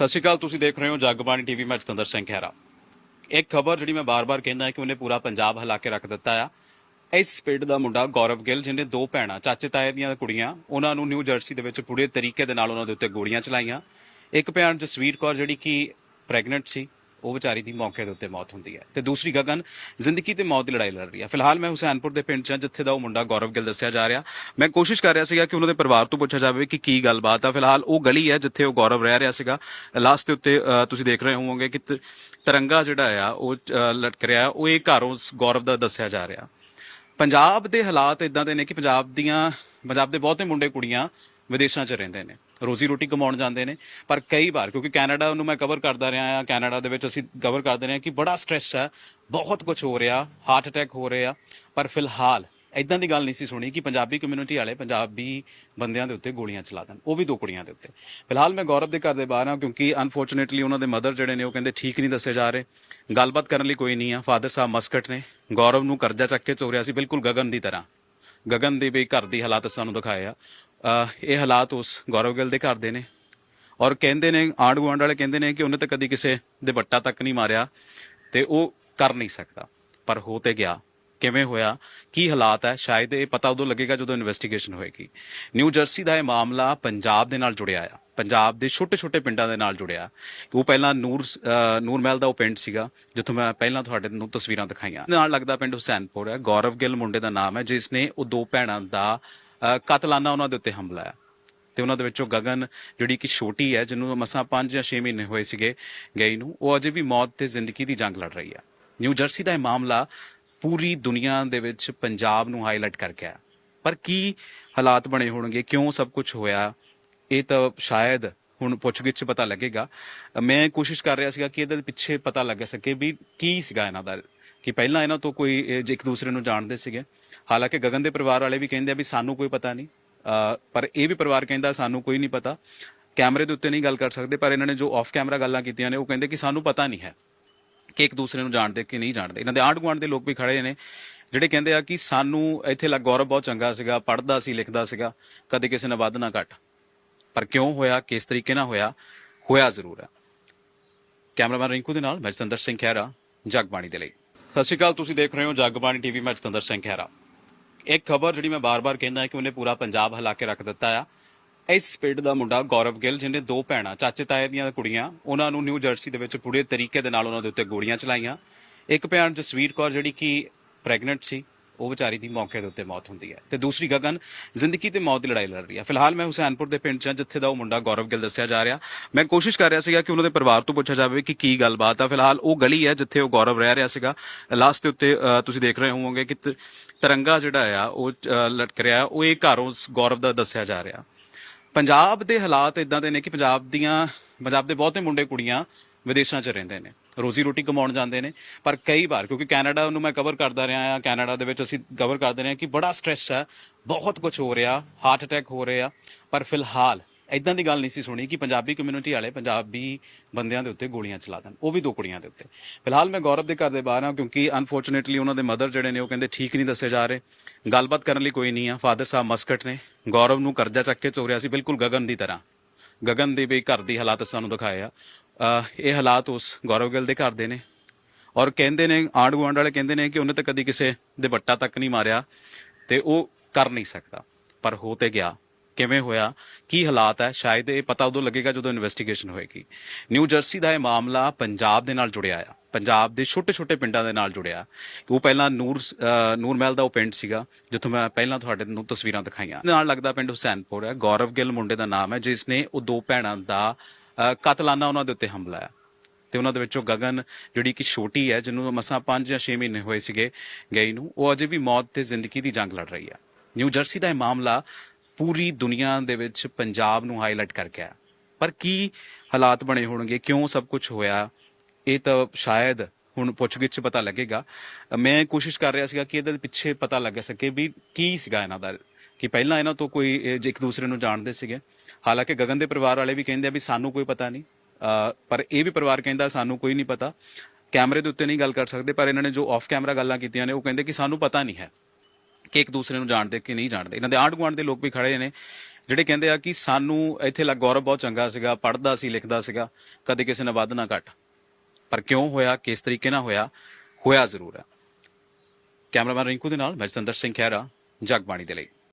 ਸਤਿ ਸ਼੍ਰੀ ਅਕਾਲ, ਤੁਸੀਂ ਦੇਖ ਰਹੇ ਹੋ ਜਗਬਾਣੀ ਟੀਵੀ, ਮੈਂ ਜਤਿੰਦਰ ਸਿੰਘ ਖਹਿਰਾ। ਇੱਕ ਖਬਰ ਜਿਹੜੀ ਮੈਂ ਬਾਰ-ਬਾਰ ਕਹਿੰਦਾ ਕਿ ਉਹਨੇ ਪੂਰਾ ਪੰਜਾਬ ਹਿਲਾ ਕੇ ਰੱਖ ਦਿੱਤਾ ਆ। ਇਸ ਪਿੰਡ ਦਾ ਮੁੰਡਾ ਗੌਰਵ ਗਿੱਲ, ਜਿਹਨੇ ਦੋ ਭੈਣਾਂ, ਚਾਚੇ ਤਾਏ ਦੀਆਂ ਕੁੜੀਆਂ, ਉਹਨਾਂ ਨੂੰ ਨਿਊ ਜਰਸੀ ਦੇ ਵਿੱਚ ਪੂਰੇ ਤਰੀਕੇ ਦੇ ਨਾਲ ਉਹਨਾਂ ਦੇ ਉੱਤੇ ਗੋਲੀਆਂ ਚਲਾਈਆਂ। ਇੱਕ ਭੈਣ ਜਸਵੀਰ ਕੌਰ, ਜਿਹੜੀ ਕਿ ਪ੍ਰੈਗਨੈਂਟ ਸੀ ਉਹ ਵਿਚਾਰੀ ਦੀ ਮੌਕੇ ਦੇ ਉੱਤੇ ਮੌਤ ਹੁੰਦੀ ਹੈ। ਤੇ ਦੂਸਰੀ ਗਗਨ ਜ਼ਿੰਦਗੀ ਤੇ ਮੌਤ ਦੀ ਲੜਾਈ ਲੜ ਰਹੀ ਹੈ। ਫਿਲਹਾਲ ਮੈਂ ਹੁਸੈਨਪੁਰ ਦੇ ਪਿੰਡ 'ਚ ਹਾਂ, ਜਿੱਥੇ ਦਾ ਉਹ ਮੁੰਡਾ ਗੌਰਵ ਗਿੱਲ ਦੱਸਿਆ ਜਾ ਰਿਹਾ। ਮੈਂ ਕੋਸ਼ਿਸ਼ ਕਰ ਰਿਹਾ ਸੀਗਾ ਕਿ ਉਹਨਾਂ ਦੇ ਪਰਿਵਾਰ ਤੋਂ ਪੁੱਛਿਆ ਜਾਵੇ ਕਿ ਕੀ ਗੱਲਬਾਤ ਆ। ਫਿਲਹਾਲ ਉਹ ਗਲੀ ਹੈ ਜਿੱਥੇ ਉਹ ਗੌਰਵ ਰਹਿ ਰਿਹਾ ਸੀਗਾ। ਲਾਸਟ ਦੇ ਉੱਤੇ ਅ, ਤੁਸੀਂ ਦੇਖ ਰਹੇ ਹੋਵੋਗੇ ਕਿ ਤਿਰੰਗਾ ਜਿਹੜਾ ਆ ਉਹ ਲਟਕ ਰਿਹਾ। ਉਹ ਇਹ ਘਰੋਂ ਉਸ ਗੌਰਵ ਦਾ ਦੱਸਿਆ ਜਾ ਰਿਹਾ। ਪੰਜਾਬ ਦੇ ਹਾਲਾਤ ਇਦਾਂ ਦੇ ਨੇ ਕਿ ਪੰਜਾਬ ਦੀਆਂ ਪੰਜਾਬ ਦੇ ਬਹੁਤੇ ਮੁੰਡੇ ਕੁੜੀਆਂ ਵਿਦੇਸ਼ਾਂ 'ਚ ਰਹਿੰਦੇ ਨੇ। ਰੋਜ਼ੀ ਰੋਟੀ ਕਮਾਉਣ ਜਾਂਦੇ ਨੇ, ਪਰ ਕਈ ਵਾਰ, ਕਿਉਂਕਿ ਕੈਨੇਡਾ ਨੂੰ ਮੈਂ ਕਵਰ ਕਰਦਾ ਰਿਹਾ ਆ ਕੈਨੇਡਾ ਦੇ ਵਿੱਚ ਅਸੀਂ ਕਵਰ ਕਰਦੇ ਰਹੇ ਹਾਂ ਕਿ ਬੜਾ ਸਟ੍ਰੈਸ ਹੈ, ਬਹੁਤ ਕੁਝ ਹੋ ਰਿਹਾ ਹਾਰਟ ਅਟੈਕ ਹੋ ਰਿਹਾ, ਪਰ ਫਿਲਹਾਲ ਇਦਾਂ ਦੀ ਗੱਲ ਨਹੀਂ ਸੀ ਸੁਣੀ ਕਿ ਪੰਜਾਬੀ ਕਮਿਊਨਿਟੀ ਵਾਲੇ ਪੰਜਾਬੀ ਬੰਦਿਆਂ ਦੇ ਉੱਤੇ ਗੋਲੀਆਂ ਚਲਾ ਦੇਣ, ਉਹ ਵੀ ਦੋ ਕੁੜੀਆਂ ਦੇ ਉੱਤੇ। ਫਿਲਹਾਲ ਮੈਂ ਗੌਰਵ ਦੇ ਘਰ ਦੇ ਬਾਹਰ ਹਾਂ, ਕਿਉਂਕਿ ਅਨਫੋਰਚੂਨੇਟਲੀ ਉਹਨਾਂ ਦੇ ਮਦਰ ਜਿਹੜੇ ਨੇ ਉਹ ਕਹਿੰਦੇ ਠੀਕ ਨਹੀਂ ਦੱਸੇ ਜਾ ਰਹੇ। ਗੱਲਬਾਤ ਕਰਨ ਲਈ ਕੋਈ ਨਹੀਂ ਆ ਫਾਦਰ ਸਾਹਿਬ ਮਸਕਟ ਨੇ, ਗੌਰਵ ਨੂੰ ਕਰਜ਼ਾ ਚੱਕ ਕੇ ਚੋਰਿਆ ਸੀ, ਬਿਲਕੁਲ ਗਗਨ ਦੀ ਤਰ੍ਹਾਂ। ਗਗਨ ਦੇ ਵੀ ਘਰ ਦੀ ਹਾਲਾਤ ਸਾਨੂੰ ਦਿਖਾਏ ਆ। ਇਹ ਹਾਲਾਤ ਉਸ ਗੌਰਵ ਗਿੱਲ ਦੇ ਘਰ ਦੇ ਨੇ। ਔਰ ਕਹਿੰਦੇ ਨੇ ਆਂਢ ਗੁਆਂਢ ਵਾਲੇ ਕਹਿੰਦੇ ਨੇ ਕਿ ਉਹਨੇ ਤਾਂ ਕਦੀ ਕਿਸੇ ਦੇ ਬੱਟਾ ਤੱਕ ਨਹੀਂ ਮਾਰਿਆ ਤੇ ਉਹ ਕਰ ਨਹੀਂ ਸਕਦਾ। ਪਰ ਹੋ ਤੇ ਗਿਆ। ਕਿਵੇਂ ਹੋਇਆ? ਕੀ ਹਾਲਾਤ ਹੈ? ਸ਼ਾਇਦ ਇਹ ਪਤਾ ਉਦੋਂ ਲੱਗੇਗਾ ਜਦੋਂ ਇਨਵੈਸਟੀਗੇਸ਼ਨ ਹੋਏਗੀ। ਨਿਊ ਜਰਸੀ ਦਾ ਇਹ ਮਾਮਲਾ ਪੰਜਾਬ ਦੇ ਨਾਲ ਜੁੜਿਆ ਆ। ਪੰਜਾਬ ਦੇ ਛੋਟੇ-ਛੋਟੇ ਪਿੰਡਾਂ ਦੇ ਨਾਲ ਜੁੜਿਆ। ਉਹ ਪਹਿਲਾਂ ਨੂਰ, ਅਹ, ਨੂਰ ਮਹਿਲ ਦਾ ਉਹ ਪਿੰਡ ਸੀਗਾ, ਜਿੱਥੋਂ ਮੈਂ ਪਹਿਲਾਂ ਤੁਹਾਡੇ ਨੂੰ ਤਸਵੀਰਾਂ ਦਿਖਾਈਆਂ। ਨਾਲ ਲੱਗਦਾ ਪਿੰਡ ਹੁਸੈਨਪੁਰ ਹੈ। ਗੌਰਵ ਗਿੱਲ ਮੁੰਡੇ ਦਾ ਨਾਮ ਹੈ ਜਿਸ ਨੇ ਉਹ ਦੋ ਭੈਣਾਂ ਦਾ ਕਤਲਾਨਾ ਉਹਨਾਂ ਦੇ ਉੱਤੇ ਹਮਲਾ ਹੈ। ਤੇ ਉਹਨਾਂ ਦੇ ਵਿੱਚੋਂ ਗਗਨ ਜਿਹੜੀ ਕਿ ਛੋਟੀ ਹੈ, ਜਿਹਨੂੰ ਮਸਾਂ 5 ਜਾਂ 6 ਮਹੀਨੇ ਹੋਏ ਸੀਗੇ ਗਈ ਨੂੰ, ਉਹ ਅਜੇ ਵੀ ਮੌਤ ਤੇ ਜ਼ਿੰਦਗੀ ਦੀ ਜੰਗ ਲੜ ਰਹੀ ਹੈ। ਨਿਊ ਜਰਸੀ ਦਾ ਇਹ ਮਾਮਲਾ ਪੂਰੀ ਦੁਨੀਆ ਦੇ ਵਿੱਚ ਪੰਜਾਬ ਨੂੰ ਹਾਈਲਾਈਟ ਕਰਕੇ ਗਿਆ ਪਰ ਕੀ ਹਾਲਾਤ ਬਣੇ ਹੋਣਗੇ, ਕਿਉਂ ਸਭ ਕੁਝ ਹੋਇਆ, ਇਹ ਤਾਂ ਸ਼ਾਇਦ ਹੁਣ ਪੁੱਛਗਿੱਛ 'ਚ ਪਤਾ ਲੱਗੇਗਾ। ਮੈਂ ਕੋਸ਼ਿਸ਼ ਕਰ ਰਿਹਾ ਸੀਗਾ ਕਿ ਇਹਦੇ ਪਿੱਛੇ ਪਤਾ ਲੱਗ ਸਕੇ ਵੀ ਕੀ ਸੀਗਾ ਇਹਨਾਂ ਦਾ ਕਿ ਪਹਿਲਾਂ ਇਹਨਾਂ ਤੋਂ ਕੋਈ ਇੱਕ ਦੂਸਰੇ ਨੂੰ ਜਾਣਦੇ ਸੀਗੇ। ਹਾਲਾਂਕਿ ਗਗਨ ਦੇ ਪਰਿਵਾਰ ਵਾਲੇ ਵੀ ਕਹਿੰਦੇ ਆ ਵੀ ਸਾਨੂੰ ਕੋਈ ਪਤਾ ਨਹੀਂ। ਪਰ ਇਹ ਵੀ ਪਰਿਵਾਰ ਕਹਿੰਦਾ ਸਾਨੂੰ ਕੋਈ ਨਹੀਂ ਪਤਾ। ਕੈਮਰੇ ਦੇ ਉੱਤੇ ਨਹੀਂ ਗੱਲ ਕਰ ਸਕਦੇ, ਪਰ ਇਹਨਾਂ ਨੇ ਜੋ ਆਫ ਕੈਮਰਾ ਗੱਲਾਂ ਕੀਤੀਆਂ ਨੇ, ਉਹ ਕਹਿੰਦੇ ਕਿ ਸਾਨੂੰ ਪਤਾ ਨਹੀਂ ਹੈ ਕਿ ਇੱਕ ਦੂਸਰੇ ਨੂੰ ਜਾਣਦੇ ਕਿ ਨਹੀਂ ਜਾਣਦੇ। ਇਹਨਾਂ ਦੇ ਆਂਢ ਗੁਆਂਢ ਦੇ ਲੋਕ ਵੀ ਖੜੇ ਨੇ, ਜਿਹੜੇ ਕਹਿੰਦੇ ਆ ਕਿ ਸਾਨੂੰ ਇੱਥੇ ਲੱਗ ਗੌਰਵ ਬਹੁਤ ਚੰਗਾ ਸੀਗਾ, ਪੜ੍ਹਦਾ ਸੀ, ਲਿਖਦਾ ਸੀਗਾ, ਕਦੇ ਕਿਸੇ ਨੇ ਵੱਧ ਨਾ ਘੱਟ। ਪਰ ਕਿਉਂ ਹੋਇਆ, ਕਿਸ ਤਰੀਕੇ ਨਾਲ ਹੋਇਆ ਹੋਇਆ ਜ਼ਰੂਰ ਹੈ। ਕੈਮਰਾਮੈਨ ਰਿੰਕੂ ਦੇ ਨਾਲ ਮੈਂ ਜਤਿੰਦਰ ਸਿੰਘ ਖਹਿਰਾ, ਜਗਬਾਣੀ ਦੇ ਲਈ। ਸਤਿ ਸ਼੍ਰੀ ਅਕਾਲ, ਤੁਸੀਂ ਦੇਖ ਰਹੇ ਹੋ ਜਗਬਾਣੀ ਟੀਵੀ, ਮੈਂ ਜਤਿੰਦਰ ਸਿੰਘ ਖਹਿਰਾ। ਇੱਕ ਖਬਰ ਜਿਹੜੀ ਮੈਂ ਬਾਰ-ਬਾਰ ਕਹਿੰਦਾ ਕਿ ਉਹਨੇ ਪੂਰਾ ਪੰਜਾਬ ਹਿਲਾ ਕੇ ਰੱਖ ਦਿੱਤਾ ਆ। ਇਸ ਪਿੰਡ ਦਾ ਮੁੰਡਾ ਗੌਰਵ ਗਿੱਲ, ਜਿਹਨੇ ਦੋ ਭੈਣਾਂ, ਚਾਚੇ ਤਾਏ ਦੀਆਂ ਕੁੜੀਆਂ, ਉਹਨਾਂ ਨੂੰ ਨਿਊ ਜਰਸੀ ਦੇ ਵਿੱਚ ਪੂਰੇ ਤਰੀਕੇ ਦੇ ਨਾਲ ਉਹਨਾਂ ਦੇ ਉੱਤੇ ਗੋਲੀਆਂ ਚਲਾਈਆਂ। ਇੱਕ ਭੈਣ ਜਸਵੀਰ ਕੌਰ, ਜਿਹੜੀ ਕਿ ਪ੍ਰੈਗਨੈਂਟ ਸੀ ਉਹ ਵਿਚਾਰੀ ਦੀ ਮੌਕੇ ਦੇ ਉੱਤੇ ਮੌਤ ਹੁੰਦੀ ਹੈ। ਤੇ ਦੂਸਰੀ ਗਗਨ ਜ਼ਿੰਦਗੀ ਤੇ ਮੌਤ ਦੀ ਲੜਾਈ ਲੜ ਰਹੀ ਹੈ। ਫਿਲਹਾਲ ਮੈਂ ਹੁਸੈਨਪੁਰ ਦੇ ਪਿੰਡ 'ਚ ਹਾਂ, ਜਿੱਥੇ ਦਾ ਉਹ ਮੁੰਡਾ ਗੌਰਵ ਗਿੱਲ ਦੱਸਿਆ ਜਾ ਰਿਹਾ। ਮੈਂ ਕੋਸ਼ਿਸ਼ ਕਰ ਰਿਹਾ ਸੀਗਾ ਕਿ ਉਹਨਾਂ ਦੇ ਪਰਿਵਾਰ ਤੋਂ ਪੁੱਛਿਆ ਜਾਵੇ ਕਿ ਕੀ ਗੱਲਬਾਤ ਆ। ਫਿਲਹਾਲ ਉਹ ਗਲੀ ਹੈ ਜਿੱਥੇ ਉਹ ਗੌਰਵ ਰਹਿ ਰਿਹਾ ਸੀਗਾ। ਲਾਸਟ ਦੇ ਉੱਤੇ ਤੁਸੀਂ ਦੇਖ ਰਹੇ ਹੋਵੋਗੇ ਕਿ ਤਿਰੰਗਾ ਜਿਹੜਾ ਆ ਉਹ ਲਟਕ ਰਿਹਾ। ਉਹ ਇਹ ਘਰੋਂ ਉਸ ਗੌਰਵ ਦਾ ਦੱਸਿਆ ਜਾ ਰਿਹਾ। ਪੰਜਾਬ ਦੇ ਹਾਲਾਤ ਇਦਾਂ ਦੇ ਨੇ ਕਿ ਪੰਜਾਬ ਦੀਆਂ ਪੰਜਾਬ ਦੇ ਬਹੁਤੇ ਮੁੰਡੇ ਕੁੜੀਆਂ ਵਿਦੇਸ਼ਾਂ 'ਚ ਰਹਿੰਦੇ ਨੇ। ਰੋਜ਼ੀ ਰੋਟੀ ਕਮਾਉਣ ਜਾਂਦੇ ਨੇ, ਪਰ ਕਈ ਵਾਰ, ਕਿਉਂਕਿ ਕੈਨੇਡਾ ਨੂੰ ਮੈਂ ਕਵਰ ਕਰਦਾ ਰਿਹਾ ਆ ਕੈਨੇਡਾ ਦੇ ਵਿੱਚ ਅਸੀਂ ਕਵਰ ਕਰਦੇ ਰਹੇ ਹਾਂ ਕਿ ਬੜਾ ਸਟ੍ਰੈਸ ਹੈ, ਬਹੁਤ ਕੁਝ ਹੋ ਰਿਹਾ ਹਾਰਟ ਅਟੈਕ ਹੋ ਰਿਹਾ ਪਰ ਫਿਲਹਾਲ ਇਦਾਂ ਦੀ ਗੱਲ ਨਹੀਂ ਸੀ ਸੁਣੀ ਕਿ ਪੰਜਾਬੀ ਕਮਿਊਨਿਟੀ ਵਾਲੇ ਪੰਜਾਬੀ ਬੰਦਿਆਂ ਦੇ ਉੱਤੇ ਗੋਲੀਆਂ ਚਲਾ ਦੇਣ, ਉਹ ਵੀ ਦੋ ਕੁੜੀਆਂ ਦੇ ਉੱਤੇ। ਫਿਲਹਾਲ ਮੈਂ ਗੌਰਵ ਦੇ ਘਰ ਦੇ ਬਾਹਰ ਹਾਂ, ਕਿਉਂਕਿ ਅਨਫੋਰਚੂਨੇਟਲੀ ਉਹਨਾਂ ਦੇ ਮਦਰ ਜਿਹੜੇ ਨੇ ਉਹ ਕਹਿੰਦੇ ਠੀਕ ਨਹੀਂ ਦੱਸੇ ਜਾ ਰਹੇ। ਗੱਲਬਾਤ ਕਰਨ ਲਈ ਕੋਈ ਨਹੀਂ ਆ ਫਾਦਰ ਸਾਹਿਬ ਮਸਕਟ ਨੇ, ਗੌਰਵ ਨੂੰ ਕਰਜ਼ਾ ਚੱਕ ਕੇ ਚੋਰਿਆ ਸੀ ਬਿਲਕੁਲ ਗਗਨ ਦੀ ਤਰ੍ਹਾਂ। ਗਗਨ ਦੇ ਵੀ ਘਰ ਦੀ ਹਾਲਾਤ ਸਾਨੂੰ ਦਿਖਾਏ ਆ। ਇਹ ਹਾਲਾਤ ਉਸ ਗੌਰਵ ਗਿੱਲ ਦੇ ਘਰ ਦੇ ਨੇ। ਔਰ ਕਹਿੰਦੇ ਨੇ, ਆਂਢ ਗੁਆਂਢ ਵਾਲੇ ਕਹਿੰਦੇ ਨੇ ਕਿ ਉਹਨੇ ਤਾਂ ਕਦੀ ਕਿਸੇ ਦੇ ਬੱਟਾ ਤੱਕ ਨਹੀਂ ਮਾਰਿਆ ਤੇ ਉਹ ਕਰ ਨਹੀਂ ਸਕਦਾ। ਪਰ ਹੋ ਤੇ ਗਿਆ। ਕਿਵੇਂ ਹੋਇਆ? ਕੀ ਹਾਲਾਤ ਹੈ? ਸ਼ਾਇਦ ਇਹ ਪਤਾ ਉਦੋਂ ਲੱਗੇਗਾ ਜਦੋਂ ਇਨਵੈਸਟੀਗੇਸ਼ਨ ਹੋਏਗੀ। ਨਿਊ ਜਰਸੀ ਦਾ ਇਹ ਮਾਮਲਾ ਪੰਜਾਬ ਦੇ ਨਾਲ ਜੁੜਿਆ ਆ। ਪੰਜਾਬ ਦੇ ਛੋਟੇ-ਛੋਟੇ ਪਿੰਡਾਂ ਦੇ ਨਾਲ ਜੁੜਿਆ। ਉਹ ਪਹਿਲਾਂ ਨੂਰ ਨੂਰ ਮਹਿਲ ਦਾ ਉਹ ਪਿੰਡ ਸੀਗਾ, ਜਿੱਥੋਂ ਮੈਂ ਪਹਿਲਾਂ ਤੁਹਾਡੇ ਨੂੰ ਤਸਵੀਰਾਂ ਦਿਖਾਈਆਂ। ਨਾਲ ਲੱਗਦਾ ਪਿੰਡ ਹੁਸੈਨਪੁਰ ਹੈ। ਗੌਰਵ ਗਿੱਲ ਮੁੰਡੇ ਦਾ ਨਾਮ ਹੈ ਜਿਸ ਨੇ ਉਹ ਦੋ ਭੈਣਾਂ ਦਾ ਕਤਲਾਨਾ ਉਹਨਾਂ ਦੇ ਉੱਤੇ ਹਮਲਾ ਆ। ਤੇ ਉਹਨਾਂ ਦੇ ਵਿੱਚੋਂ ਗਗਨ ਜਿਹੜੀ ਕਿ ਛੋਟੀ ਹੈ, ਜਿਹਨੂੰ ਮਸਾਂ 5 ਜਾਂ 6 ਮਹੀਨੇ ਹੋਏ ਸੀਗੇ ਗਈ ਨੂੰ, ਉਹ ਅਜੇ ਵੀ ਮੌਤ ਤੇ ਜ਼ਿੰਦਗੀ ਦੀ ਜੰਗ ਲੜ ਰਹੀ ਆ। ਨਿਊ ਜਰਸੀ ਦਾ ਇਹ ਮਾਮਲਾ ਪੂਰੀ ਦੁਨੀਆ ਦੇ ਵਿੱਚ ਪੰਜਾਬ ਨੂੰ ਹਾਈਲਾਈਟ ਕਰ ਗਿਆ। ਪਰ ਕੀ ਹਾਲਾਤ ਬਣੇ ਹੋਣਗੇ, ਕਿਉਂ ਸਭ ਕੁਝ ਹੋਇਆ, ਇਹ ਤਾਂ ਸ਼ਾਇਦ ਹੁਣ ਪੁੱਛਗਿੱਛ ਪਤਾ ਲੱਗੇਗਾ। ਮੈਂ ਕੋਸ਼ਿਸ਼ ਕਰ ਰਿਹਾ ਸੀਗਾ ਕਿ ਇਹਦੇ ਪਿੱਛੇ ਪਤਾ ਲੱਗ ਸਕੇ ਵੀ ਕੀ ਸੀਗਾ ਇਹਨਾਂ ਦਾ ਕਿ ਪਹਿਲਾਂ ਇਹਨਾਂ ਤੋਂ ਕੋਈ ਜੇ ਇੱਕ ਦੂਸਰੇ ਨੂੰ ਜਾਣਦੇ ਸੀਗੇ। ਹਾਲਾਂਕਿ ਗਗਨ ਦੇ ਪਰਿਵਾਰ ਵਾਲੇ ਵੀ ਕਹਿੰਦੇ ਆ ਵੀ ਸਾਨੂੰ ਕੋਈ ਪਤਾ ਨਹੀਂ। ਪਰ ਇਹ ਵੀ ਪਰਿਵਾਰ ਕਹਿੰਦਾ ਸਾਨੂੰ ਕੋਈ ਨਹੀਂ ਪਤਾ। ਕੈਮਰੇ ਦੇ ਉੱਤੇ ਨਹੀਂ ਗੱਲ ਕਰ ਸਕਦੇ, ਪਰ ਇਹਨਾਂ ਨੇ ਜੋ ਆਫ ਕੈਮਰਾ ਗੱਲਾਂ ਕੀਤੀਆਂ ਨੇ, ਉਹ ਕਹਿੰਦੇ ਕਿ ਸਾਨੂੰ ਪਤਾ ਨਹੀਂ ਹੈ ਕਿ ਇੱਕ ਦੂਸਰੇ ਨੂੰ ਜਾਣਦੇ ਕਿ ਨਹੀਂ ਜਾਣਦੇ। ਇਹਨਾਂ ਦੇ ਆਂਢ ਗੁਆਂਢ ਦੇ ਲੋਕ ਵੀ ਖੜੇ ਨੇ, ਜਿਹੜੇ ਕਹਿੰਦੇ ਆ ਕਿ ਸਾਨੂੰ ਇੱਥੇ ਲੱਗ ਗੌਰਵ ਬਹੁਤ ਚੰਗਾ ਸੀਗਾ, ਪੜ੍ਹਦਾ ਸੀ, ਲਿਖਦਾ ਸੀਗਾ, ਕਦੇ ਕਿਸੇ ਨਾਲ ਵੱਧ ਨਾ ਘੱਟ। ਪਰ ਕਿਉਂ ਹੋਇਆ, ਕਿਸ ਤਰੀਕੇ ਨਾਲ ਹੋਇਆ ਹੋਇਆ ਜ਼ਰੂਰ ਹੈ। ਕੈਮਰਾਮੈਨ ਰਿੰਕੂ ਦੇ ਨਾਲ ਮੈਂ ਜਤਿੰਦਰ ਸਿੰਘ ਖਹਿਰਾ, ਜਗਬਾਣੀ ਦੇ ਲਈ।